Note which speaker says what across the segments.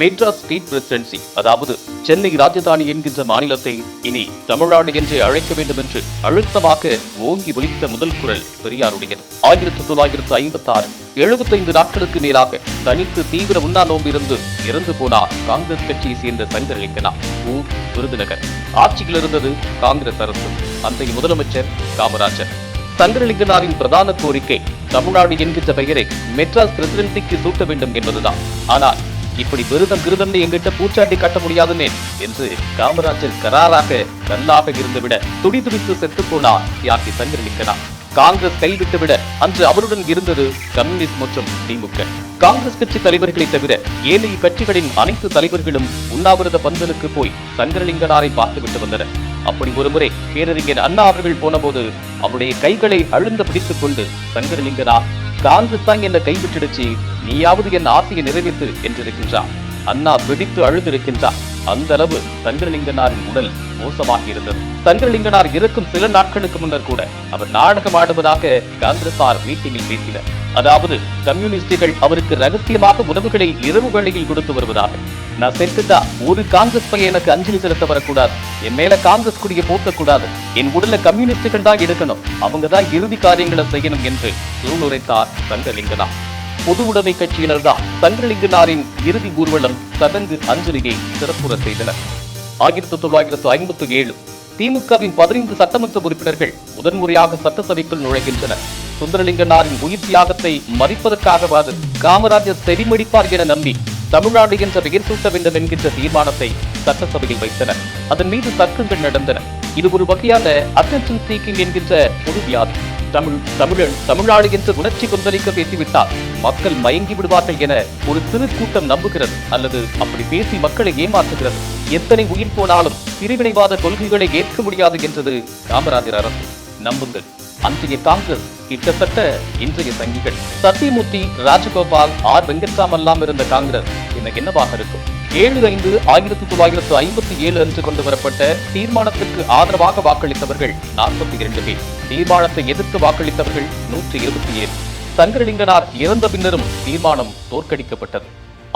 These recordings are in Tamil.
Speaker 1: மெட்ராஸ் ஸ்டேட் பிரசிடென்சி அதாவது சென்னை ராஜதானி என்கின்ற மாநிலத்தை இனி தமிழ்நாடு என்று அழைக்க வேண்டும் என்று அழுத்தமாக ஓங்கி ஒலித்த முதல் குரல் பெரியாருடையது. ஆயிரத்தி தொள்ளாயிரத்து ஐம்பத்தி ஆறு எழுபத்தைந்து நாட்களுக்கு மேலாக தனித்து தீவிர உண்ணா நோம்பிருந்து இறந்து போனார் காங்கிரஸ் கட்சியை சேர்ந்த சங்கரலிங்கனா ஊர் விருதுநகர். ஆட்சியில் இருந்தது காங்கிரஸ் அரசு. அன்றைய முதலமைச்சர் காமராஜர். சங்கரலிங்கனாரின் பிரதான கோரிக்கை தமிழ்நாடு என்கின்ற பெயரை மெட்ராஸ் பிரசிடென்சிக்கு சூட்ட வேண்டும் என்பதுதான். ஆனால் இப்படி விருதம் விருதம்னு எங்கிட்ட பூச்சாண்டி கட்ட முடியாதுன்னே என்று காமராஜர் கராராக கல்லாக இருந்துவிட துடி துடித்து செத்து போனார் தியாகி சங்கரலிங்கனார் காங்கிரஸ் கைவிட்டுவிட அன்று அவருடன் இருந்தது கம்யூனிஸ்ட் மற்றும் திமுக. காங்கிரஸ் கட்சி தலைவர்களை தவிர ஏனைய கட்சிகளின் அனைத்து தலைவர்களும் உண்ணாவிரத பந்தலுக்கு போய் சங்கரலிங்கனாரை பார்த்துவிட்டு வந்தனர். அப்படி ஒருமுறை பேரறிஞர் அண்ணா அவர்கள் போனபோது அவருடைய கைகளை அழுந்த பிடித்துக் கொண்டு சங்கரலிங்கனா காங்கிரஸ் தான் என்ன கைவிட்டுடுச்சு நீயாவது என் ஆசையை நிறைவேற்று என்றிருக்கின்றார் அண்ணா வெடித்து அழுதிருக்கின்றார் அந்த அளவு சங்கரலிங்கனாரின் உடல் மோசமாக இருந்தது சங்கரலிங்கனார் இருக்கும் சில நாட்களுக்கு முன்னர் கூட அவர் நாடகம் ஆடுவதாக காங்கிரசார் மீட்டிங்கில் பேசினர். அதாவது கம்யூனிஸ்டுகள் அவருக்கு ரகசியமாக உணவுகளை இரவு வேளையில் கொடுத்து வருவதாக. நான் செத்துட்டா ஒரு காங்கிரஸ் பையன் எனக்கு அஞ்சலி செலுத்த வரக்கூடாது. என் மேல காங்கிரஸ் குடிய போட்டக்கூடாது என் உடல கம்யூனிஸ்டுகள் தான் எடுக்கணும். அவங்க தான் இறுதி காரியங்களை செய்யணும் என்று சூளுரைத்தார் சங்கரலிங்கனா பொது உடைமை கட்சியினர் தான் சங்கரலிங்கனாரின் இறுதி ஊர்வலம் சடங்கு அஞ்சலியை சிறப்புற செய்தனர். ஆயிரத்தி தொள்ளாயிரத்து ஐம்பத்தி ஏழு திமுகவின் பதினைந்து சட்டமன்ற உறுப்பினர்கள் முதன்முறையாக சட்டசபைக்குள் நுழைகின்றனர். சுந்தரலிங்கனாரின் உயிர் தியாகத்தை மறிப்பதற்காகவாது காமராஜர் செடிமடிப்பார் என நம்பி தமிழ்நாடு என்ற பெயர் சூட்ட வேண்டும் என்கின்ற தீர்மானத்தை சட்டசபையில் வைத்தனர். அதன் மீது தர்க்கங்கள் நடந்தன. இது ஒரு வகையான அட்டென்ஷன் சீக்கிங் என்கின்ற பொது வியாதி. தமிழ் தமிழன் தமிழ்நாடு என்று உணர்ச்சி கொந்தளிக்க பேசிவிட்டால் மக்கள் மயங்கி விடுவார்கள் என ஒரு சிறு கூட்டம் நம்புகிறது அல்லது அப்படி பேசி மக்களை ஏமாற்றுகிறது. எத்தனை உயிர் போனாலும் பிரிவினைவாத கொள்கைகளை ஏற்க முடியாது என்றது காமராஜர் அரசு. நம்புங்கள். அன்றைய காங்கிரஸ் கிட்டத்தட்ட இன்றைய சங்கிகள். சத்தியமூர்த்தி ராஜகோபால் ஆர் வெங்கட்ராமெல்லாம் இருந்த காங்கிரஸ் இன்னைக்கு என்னவாக இருக்கும்? ஏழு ஐந்து ஆயிரத்தி தொள்ளாயிரத்து ஐம்பத்தி ஏழு அன்று கொண்டு வரப்பட்ட தீர்மானத்துக்கு ஆதரவாக வாக்களித்தவர்கள் நாற்பத்தி இரண்டு பேர். தீர்மானத்தை எதிர்த்து வாக்களித்தவர்கள் நூற்றி இருபத்தி ஏழு. சங்கரலிங்கனார் இறந்த பின்னரும் தீர்மானம் தோற்கடிக்கப்பட்டது.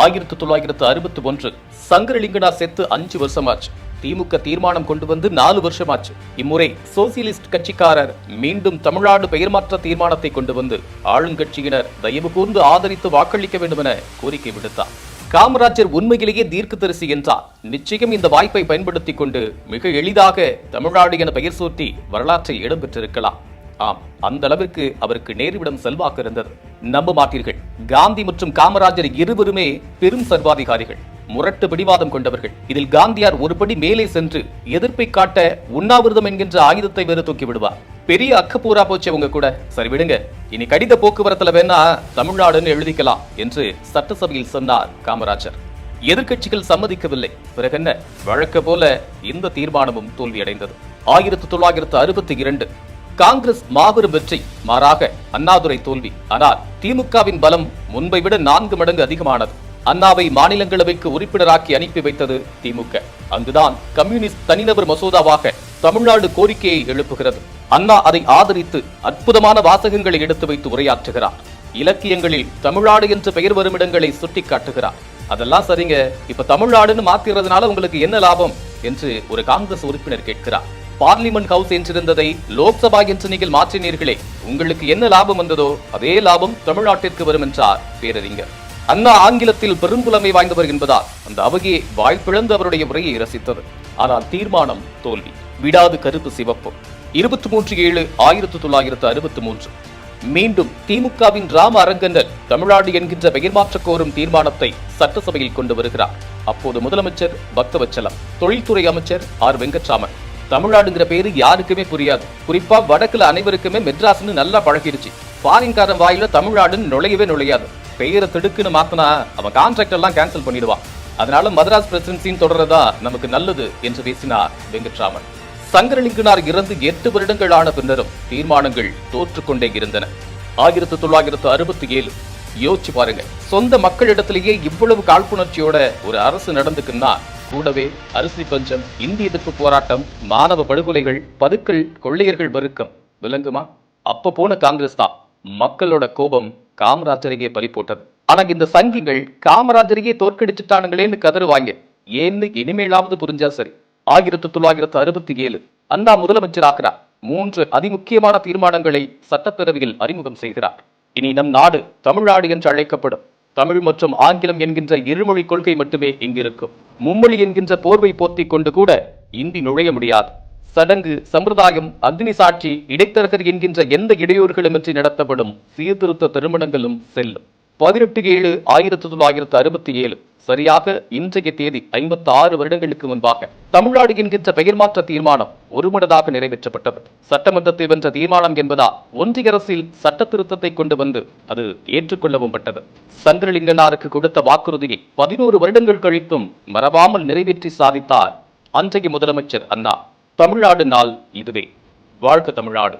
Speaker 1: ஆயிரத்தி தொள்ளாயிரத்து அறுபத்தி ஒன்று சங்கரலிங்கனார் செத்து அஞ்சு வருஷமாச்சு. திமுக தீர்மானம் கொண்டு வந்து நாலு வருஷமாச்சு. இம்முறை சோசியலிஸ்ட் கட்சிக்காரர் மீண்டும் தமிழ்நாடு பெயர் மாற்ற தீர்மானத்தை கொண்டு வந்து ஆளுங்கட்சியினர் தயவு கூர்ந்து ஆதரித்து வாக்களிக்க வேண்டும் என கோரிக்கை விடுத்தார். காமராஜர் உண்மையிலேயே தீர்க்கதரிசி என்றார். நிச்சயம் இந்த வாய்ப்பை பயன்படுத்திக் கொண்டு மிக எளிதாக தமிழ்நாடு என பெயர் சூட்டி வரலாற்றை இடம்பெற்றிருக்கலாம். ஆம் அந்த அளவிற்கு அவருக்கு நேருவிடம் செல்வாக்கு இருந்தது. நம்ப மாட்டீர்கள். காந்தி மற்றும் காமராஜர் இருவருமே பெரும் சர்வாதிகாரிகள். முரட்டு பிடிவாதம் கொண்டவர்கள். இதில் காந்தியார் ஒருபடி மேலே சென்று எதிர்ப்பை காட்ட உண்ணாவிரதம் என்கின்ற ஆயுதத்தை வேறு தூக்கி விடுவார். பெரிய அக்கப்பூரா போச்சு அவங்க கூட. சரி விடுங்க. இனி கடித போக்குவரத்துல வேணா தமிழ்நாடுன்னு எழுதிக்கலாம் என்று சட்டசபையில் சொன்னார் காமராஜர். எதிர்கட்சிகள் சம்மதிக்கவில்லை. பிறகு என்ன? வழக்க போல இந்த தீர்மானமும் தோல்வியடைந்தது. ஆயிரத்தி தொள்ளாயிரத்து அறுபத்தி இரண்டு. காங்கிரஸ் மாபெரும் வெற்றி மாறாக அண்ணாதுரை தோல்வி. ஆனால் திமுகவின் பலம் முன்பை விட நான்கு மடங்கு அதிகமானது. அண்ணாவை மாநிலங்களவைக்கு உறுப்பினராக்கி அனுப்பி வைத்தது திமுக. அங்குதான் கம்யூனிஸ்ட் தனிநபர் மசோதாவாக தமிழ்நாடு கோரிக்கையை எழுப்புகிறது. அண்ணா அதை ஆதரித்து அற்புதமான வாசகங்களை எடுத்து வைத்து உரையாற்றுகிறார். இலக்கியங்களில் தமிழ்நாடு என்று பெயர் வரும் இடங்களை சுட்டி காட்டுகிறார் அதெல்லாம் சரிங்க. இப்ப தமிழ்நாடுன்னு மாத்திரதுனால உங்களுக்கு என்ன லாபம்? என்று ஒரு காங்கிரஸ் உறுப்பினர் கேட்கிறார். பார்லிமெண்ட் ஹவுஸ் என்றிருந்ததை லோக்சபா என்று நீங்கள் மாற்றினீர்களே உங்களுக்கு என்ன லாபம் வந்ததோ அதே லாபம் தமிழ்நாட்டிற்கு வரும் என்றார் பேரறிஞர். அண்ணா ஆங்கிலத்தில் பெரும்புலமை வாய்ந்தவர் என்பதால் அந்த அவையே வாய்ப்பிழந்து அவருடைய உரையை ரசித்தது ஆனால் தீர்மானம் தோல்வி. விடாது கருப்பு சிவப்பு. இருபத்தி மூன்று ஏழு ஆயிரத்தி தொள்ளாயிரத்து அறுபத்தி மூன்று. மீண்டும் திமுகவின் ராம அரங்கனர் தமிழ்நாடு என்கின்ற பெயர் மாற்றக் கோரும் தீர்மானத்தை சட்டசபையில் கொண்டு வருகிறார். அப்போது முதலமைச்சர் பக்தவச்சலம் தொழில்துறை அமைச்சர் ஆர். வெங்கட்ராமன். தமிழ்நாடுங்கிற பேரு யாருக்குமே புரியாது. குறிப்பா வடக்குல அனைவருக்குமே மெட்ராஸ்னு நல்லா பழகிடுச்சு. ஃபாரின்காரன் வாயில தமிழ்நாடுன்னு நுழையவே நுழையாது. பெயரை திடுக்குன்னு மாத்தினா அவன் கான்ட்ராக்ட் எல்லாம் கேன்சல் பண்ணிடுவான். அதனால மதராஸ் பிரசிடென்சின்னு தொடர்றதா நமக்கு நல்லது என்று பேசினார் வெங்கட்ராமன். சங்கரலிங்கனார் இறந்து எட்டு வருடங்கள் ஆன பின்னரும் தீர்மானங்கள் தோற்றுக்கொண்டே இருந்தன. ஆயிரத்தி தொள்ளாயிரத்து அறுபத்தி ஏழு யோசிச்சு பாருங்க. சொந்த மக்களிடத்திலேயே இவ்வளவு காழ்ப்புணர்ச்சியோட ஒரு அரசு நடந்துக்குன்னா கூடவே அரிசி பஞ்சம் இந்திய எதிர்ப்பு போராட்டம் மாணவ படுகொலைகள் பதுக்கள் கொள்ளையர்கள் வருக்கம் விளங்குமா? அப்ப போன காங்கிரஸ் தான் மக்களோட கோபம் காமராஜரையே பறி போட்டது ஆனா இந்த சங்கிகள் காமராஜரையே தோற்கடிச்சுட்டானுங்களேன்னு கதறுவாங்க ஏன்னு இனிமேலாவது புரிஞ்சா சரி. ஆயிரத்தி தொள்ளாயிரத்து அறுபத்தி ஏழு அண்ணா முதலமைச்சராகிறார். மூன்று அதிமுக்கியமான தீர்மானங்களை சட்டப்பேரவையில் அறிமுகம் செய்கிறார். இனி நம் நாடு தமிழ்நாடு என்று அழைக்கப்படும். தமிழ் மற்றும் ஆங்கிலம் என்கின்ற இருமொழி கொள்கை மட்டுமே இங்கிருக்கும். மும்மொழி என்கின்ற போர்வை போர்த்திக் கொண்டு கூட இந்தி நுழைய முடியாது. சடங்கு சம்பிரதாயம் அக்னி சாட்சி இடைத்தரகர் என்கின்ற எந்த இடையூறுகளுமின்றி நடத்தப்படும் சீர்திருத்த திருமணங்களும் செல்லும். பதினெட்டு ஏழு ஆயிரத்தி தொள்ளாயிரத்து அறுபத்தி ஏழு. சரியாக இன்றைய தேதி ஐம்பத்தி ஆறு வருடங்களுக்கு முன்பாக தமிழ்நாடு என்கின்ற பெயர் மாற்ற தீர்மானம் ஒருமனதாக நிறைவேற்றப்பட்டது. சட்டமன்றத்தில் வென்ற தீர்மானம் என்பதால் ஒன்றிய அரசில் சட்ட திருத்தத்தை கொண்டு வந்து அது ஏற்றுக்கொள்ளவும் பட்டது. சந்திரலிங்கனாருக்கு கொடுத்த வாக்குறுதியை பதினோரு வருடங்கள் கழித்தும் மறவாமல் நிறைவேற்றி சாதித்தார் அன்றைய முதலமைச்சர் அண்ணா. தமிழ்நாடு நாள் இதுவே. வாழ்க தமிழ்நாடு.